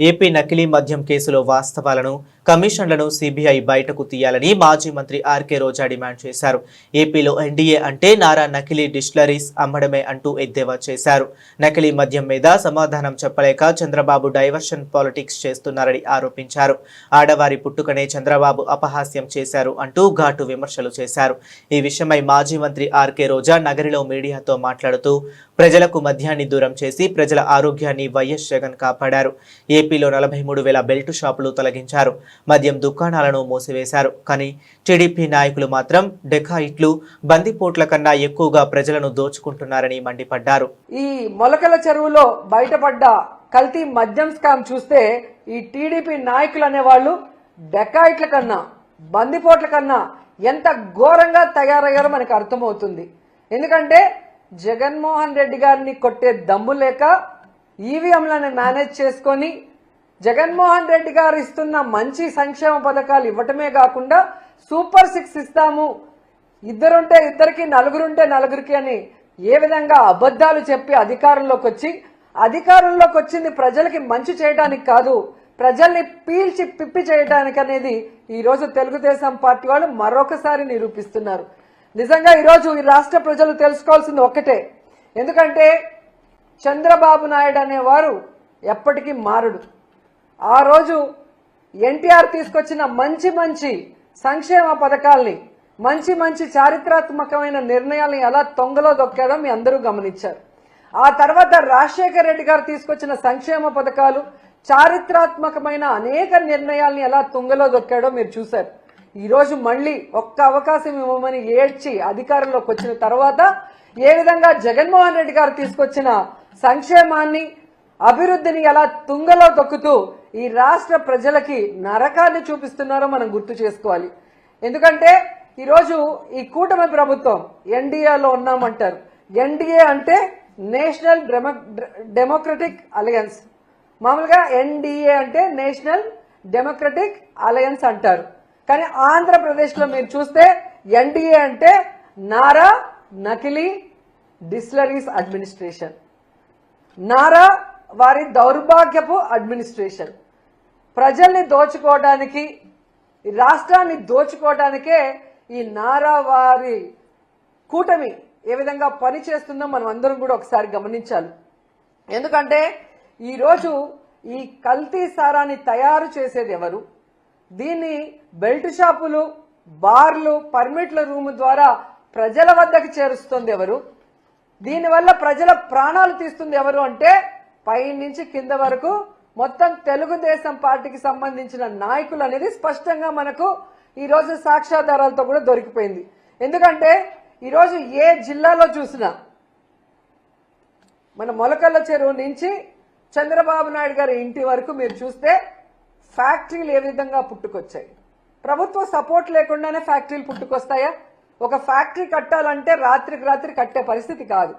AP నకిలీ మద్యం కేసులో వాస్తవాలను కమిషన్లను సిబిఐ బయటకు తీయాలని మాజీ మంత్రి ఆర్కే రోజా డిమాండ్ చేశారు. ఏపీలో ఎన్డీఏ అంటే నారా నకిలీ డిస్టిలరీస్ అమ్మడమే అంటూ ఎద్దేవా చేశారు. నకిలీ మద్యం మీద సమాధానం చెప్పలేక చంద్రబాబు డైవర్షన్ పాలిటిక్స్ చేస్తున్నారని ఆరోపించారు. ఆడవారి పుట్టుకనే చంద్రబాబు అపహాస్యం చేశారు అంటూ ఘాటు విమర్శలు చేశారు. ఈ విషయమై మాజీ మంత్రి ఆర్కే రోజా నగరిలో మీడియాతో మాట్లాడుతూ ప్రజలకు మద్యాన్ని దూరం చేసి ప్రజల ఆరోగ్యాన్ని వైఎస్ జగన్ కాపాడారు. ఏపీలో నలభై మూడు వేల బెల్ట్ షాపులు తొలగించారు. మద్యం దుకాణాలను మూసివేశారు. కానీ టీడీపీ నాయకులు మాత్రం డెకాయిట్లు బందిపోట్ల కన్నా ఎక్కువగా ప్రజలను దోచుకుంటున్నారని మండిపడ్డారు. ఈ మొలకల చెరువులో బయటపడ్డ కల్తీ మద్యం స్కామ్ చూస్తే ఈ టీడీపీ నాయకులు అనేవాళ్ళు డెకాయిట్ల కన్నా బందిపోట్ల కన్నా ఎంత ఘోరంగా తయారయ్యారో మనకు అర్థమవుతుంది. ఎందుకంటే జగన్మోహన్ రెడ్డి గారిని కొట్టే దమ్ము లేక ఈవీఎంలను మేనేజ్ చేసుకొని జగన్మోహన్ రెడ్డి గారు ఇస్తున్న మంచి సంక్షేమ పథకాలు ఇవ్వటమే కాకుండా సూపర్ సిక్స్ ఇస్తాము. ఇద్దరుంటే ఇద్దరికి నలుగురుంటే నలుగురికి అని ఏ విధంగా అబద్ధాలు చెప్పి అధికారంలోకి వచ్చి అధికారంలోకి వచ్చింది ప్రజలకి మంచి చేయడానికి కాదు ప్రజల్ని పీల్చి పిప్పి చేయడానికి అనేది ఈరోజు తెలుగుదేశం పార్టీ వాళ్ళు మరొకసారి నిరూపిస్తున్నారు. నిజంగా ఈరోజు ఈ రాష్ట్ర ప్రజలు తెలుసుకోవాల్సింది ఒక్కటే. ఎందుకంటే చంద్రబాబు నాయుడు అనేవారు ఎప్పటికీ మారుడు. ఆ రోజు ఎన్టీఆర్ తీసుకొచ్చిన మంచి మంచి సంక్షేమ పథకాల్ని మంచి మంచి చారిత్రాత్మకమైన నిర్ణయాల్ని ఎలా తొంగలో దొక్కాడో మీ అందరూ గమనించారు. ఆ తర్వాత రాజశేఖర రెడ్డి గారు తీసుకొచ్చిన సంక్షేమ పథకాలు చారిత్రాత్మకమైన అనేక నిర్ణయాల్ని ఎలా తుంగలో దొక్కాడో మీరు చూశారు. ఈరోజు మళ్ళీ ఒక్క అవకాశం ఇవ్వమని ఏడ్చి అధికారంలోకి వచ్చిన తర్వాత ఏ విధంగా జగన్మోహన్ రెడ్డి గారు తీసుకొచ్చిన సంక్షేమాన్ని అభివృద్ధిని ఎలా తుంగలో దొక్కుతూ ఈ రాష్ట్ర ప్రజలకి నరకాన్ని చూపిస్తున్నారో మనం గుర్తు చేసుకోవాలి. ఎందుకంటే ఈరోజు ఈ కూటమి ప్రభుత్వం ఎన్డీఏలో ఉన్నామంటారు. ఎన్డీఏ అంటే నేషనల్ డెమోక్రటిక్ అలయన్స్. మామూలుగా ఎన్డీఏ అంటే నేషనల్ డెమోక్రటిక్ అలయన్స్ అంటారు. కానీ ఆంధ్రప్రదేశ్లో మీరు చూస్తే ఎన్డీఏ అంటే నారా నకిలీ డిస్లరీస్ అడ్మినిస్ట్రేషన్. నారా వారి దౌర్భాగ్యపు అడ్మినిస్ట్రేషన్. ప్రజల్ని దోచుకోవడానికి ఈ రాష్ట్రాన్ని దోచుకోవడానికే ఈ నారా వారి కూటమి ఏ విధంగా పని చేస్తుందో మనం అందరం కూడా ఒకసారి గమనించాలి. ఎందుకంటే ఈరోజు ఈ కల్తీ సారాన్ని తయారు చేసేది ఎవరు? దీన్ని బెల్ట్ షాపులు బార్లు పర్మిట్ల రూమ్ ద్వారా ప్రజల వద్దకు చేరుస్తుంది ఎవరు? దీనివల్ల ప్రజల ప్రాణాలు తీస్తుంది ఎవరు అంటే పై నుంచి కింద వరకు మొత్తం తెలుగుదేశం పార్టీకి సంబంధించిన నాయకులు అనేది స్పష్టంగా మనకు ఈ రోజు సాక్ష్యాధారాలతో కూడా దొరికిపోయింది. ఎందుకంటే ఈరోజు ఏ జిల్లాలో చూసినా మన మొలకల్ల చెరువు నుంచి చంద్రబాబు నాయుడు గారి ఇంటి వరకు మీరు చూస్తే ఫ్యాక్టరీలు ఏ విధంగా పుట్టుకొచ్చాయి? ప్రభుత్వ సపోర్ట్ లేకుండానే ఫ్యాక్టరీలు పుట్టుకొస్తాయా? ఒక ఫ్యాక్టరీ కట్టాలంటే రాత్రికి రాత్రి కట్టే పరిస్థితి కాదు.